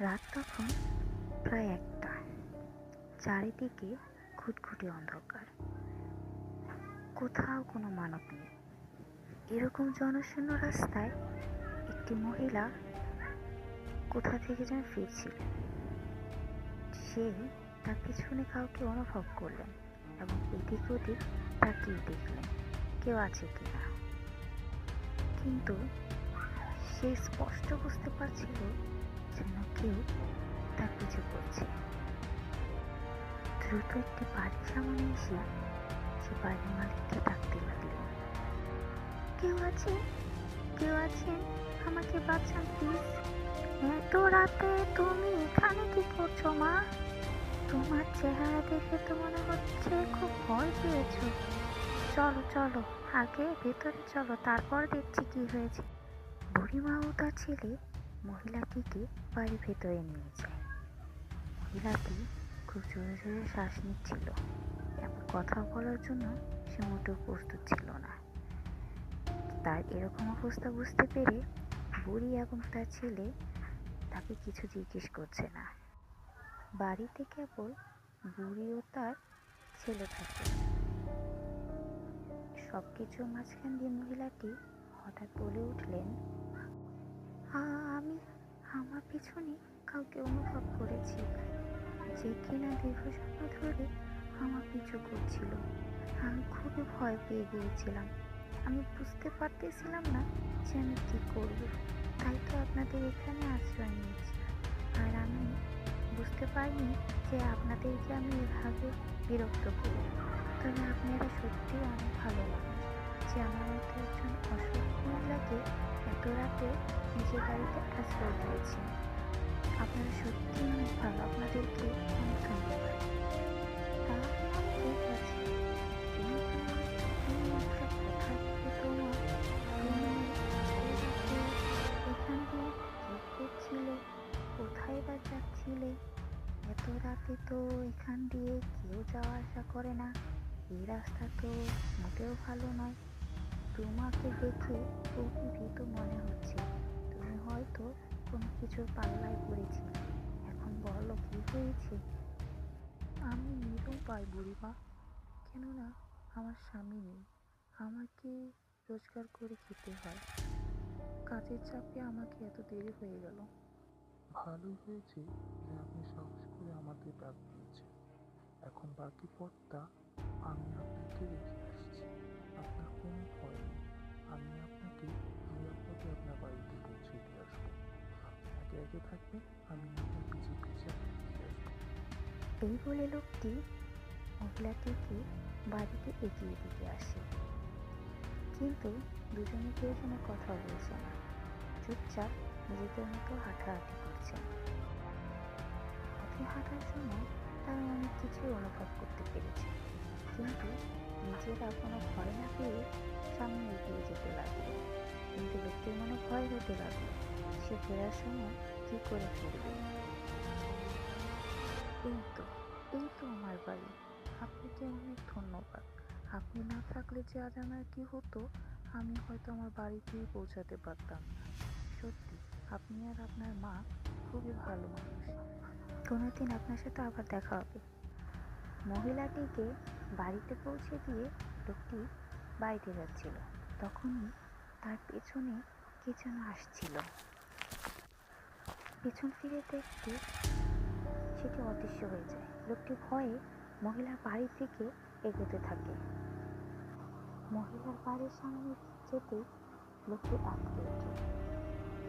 রাত তখন প্রায় একটা চারিদিকে ঘুটঘুটে অন্ধকার। কোথাও কোনো মানব নেই। এরকম জনশূন্য রাস্তায় একটি মহিলা কোথা থেকে যেন ফিরছিলেন সে তার পিছনে কাউকে অনুভব করলেন এবং এদিক ওদিক তাকিয়ে দেখলেন কেউ আছে কিনা কিন্তু সে স্পষ্ট বুঝতে পারছিল যেন কেউ তার পিছু করছে। দ্রুত একটি বাড়ির সামনে এসে সে বাড়ির মালিককে ডাকতে লাগলেন কেউ আছে? কেউ আছেন? আমাকে বাঁচান প্লিজ। এত রাতে তুমি এখানে কি করছ, মা? তোমার চেহারা দেখে তো মনে হচ্ছে খুব ভয় পেয়েছ। চলো চলো, আগে ভেতরে চলো, তারপর দেখছি কি হয়েছে। বুড়িমা ও তার ছেলে মহিলাটিকে বাড়ির ভেতরে নিয়ে যায়? মহিলাটি খুব জোরে জোরে শ্বাস নিচ্ছিল। এবং কথা বলার জন্য সে মোটেও প্রস্তুত ছিল না। তার এরকম অবস্থা বুঝতে পেরে বুড়ি এবং তার ছেলে তাকে কিছু জিজ্ঞেস করছে না। বাড়িতে কেবল বুড়ি ও তার ছেলে থাকে। সব কিছুর মাঝখান দিয়ে মহিলাটি হঠাৎ বলে উঠলেন "আ- আমি আমার পিছনে কাউকে অনুভব করেছি। যে কিনা দীর্ঘ সময় ধরে আমার পিছু করছিল। আমি খুবই ভয় পেয়ে গিয়েছিলাম। আমি বুঝতে পারতেছিলাম না যে আমি কী করব। তাই তো আপনাদের এখানে আশ্রয় নিয়েছি। আর আমি বুঝতে পারিনি যে আপনাদেরকে আমি এভাবে বিরক্ত করি। তবে আপনারা সত্যি অনেক ভালো যে আমার মতো একজন অসুখ মহিলাকে এত রাতে নিজের বাড়িতে আশ্রয় দিয়েছেন। আপনারা সত্যি অনেক ভালো আপনাদেরকে অনেক কোথায় বা যাচ্ছিলে? এত রাতে তো এখান দিয়ে কেউ যাওয়া আসা করে না। এই রাস্তা তো মোটেও ভালো নয়। তোমাকে দেখে খুবই ভীত মনে হচ্ছে। তুমি হয়তো কোনো কিছুর পাল্লায় পড়েছিলে। এখন বলো কি হয়েছে? আমি নিরুপায় বুড়িমা। কেননা আমার স্বামী নেই। আমাকে রোজগার করে খেতে হয়। কাজের চাপে আমাকে এত দেরি হয়ে গেল। ভালোই হয়েছে যে আপনি সাহস করে আমাদের ডাক দিয়েছেন। এখন বাকি পথটা আমি আপনাকে রেখে আগে থাকবেন আমি আপনার পিছু পিছু এই বলে লোকটি মহিলাটিকে বাড়িতে এগিয়ে দিতে আসে। কিন্তু দুজনে কেউ যেন কথা বলছে না। চুপচাপ নিজেদের মতো হাঁটাহাঁটি করছে। পথে হাঁটার সময় তারা অনেক কিছুই অনুভব করতে পেরেছে। কিন্তু নিজেরা কোনো ভয় না পেয়ে সামনে এগিয়ে যেতে লাগল। কিন্তু লোকটির মনে ভয় হতে লাগল। সে ফেরার সময় কি করে ফিরবে এই তো এই তো আমার বাড়ি। আপনাকে অনেক ধন্যবাদ। আপনি না থাকলে যে আজ আমার কি হতো, আমি হয়তো আমার বাড়িতেই পৌঁছাতে পারতাম সত্যি, আপনি আর আপনার মা খুবই ভালো মানুষ। কোনো দিন আপনার সাথে আবার দেখা হবে। মহিলাটিকে বাড়িতে পৌঁছে দিয়ে লোকটি বাড়িতে যাচ্ছিল। তখনই তার পেছনে কে যেন আসছিল। পেছন ফিরে দেখতে সেটি অদৃশ্য হয়ে যায়। লোকটি ভয়ে মহিলার বাড়ি থেকে এগোতে থাকে। মহিলার বাড়ির সামনে যেতে লোকটি আটকে ওঠে।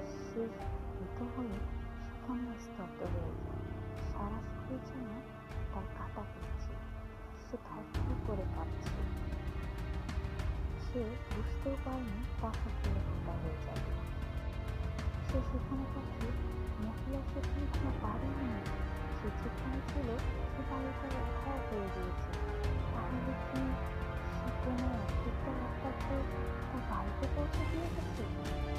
সে ভীত হয়ে সেখানে স্তব্ধ হয়ে যায়। সারা শরীর যেন তার কাটা করছে সে থরথর করে কাঁপছে। সে বুঝতেও পারেনি ফেলে ফোটা হয়ে যাবে সে সেখানে থাকতে মহিলা সেখানে কোনো বাড়ি নেই। সে যেখানে ছিল, সে বাড়িটা উঠাও হয়ে গিয়েছে তাহলে কি সে কোনো অসুস্থ রাস্তাতে তার বাড়িতে পৌঁছে দিয়ে গেছে।